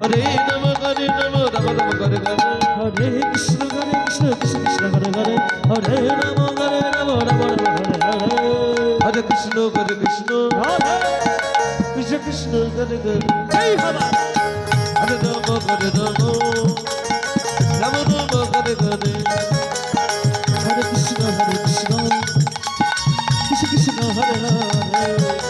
হরে নম হরে নম, রাম রাম, হরে হরে হরে কৃষ্ণ হরে কৃষ্ণ কৃষ্ণ কৃষ্ণ, হরে হরে। হরে রাম হরে রাম রাম রাম, হরে হরে। হরে কৃষ্ণ হরে কৃষ্ণ। হরে কৃষ্ণ কৃষ্ণ, হরে হরে। জয় বাবা হরে রাম। হরে রাম রাম রাম, হরে হরে। হরে কৃষ্ণ হরে কৃষ্ণ। কৃষ্ণ কৃষ্ণ হরে হরে হরে।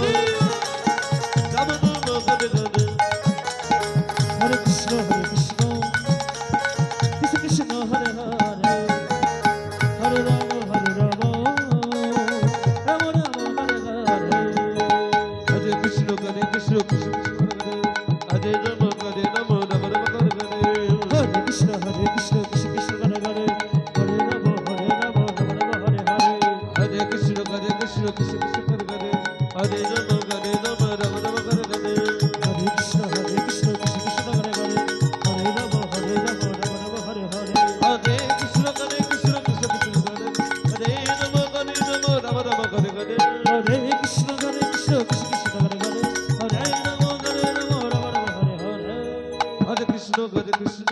হরে কৃষ্ণ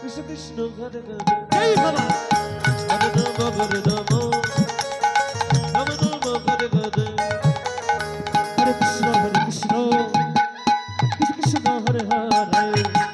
কৃষ্ণ কৃষ্ণ হরে হরে হরে রাম হরে রাম কৃষ্ণ হরে হরে।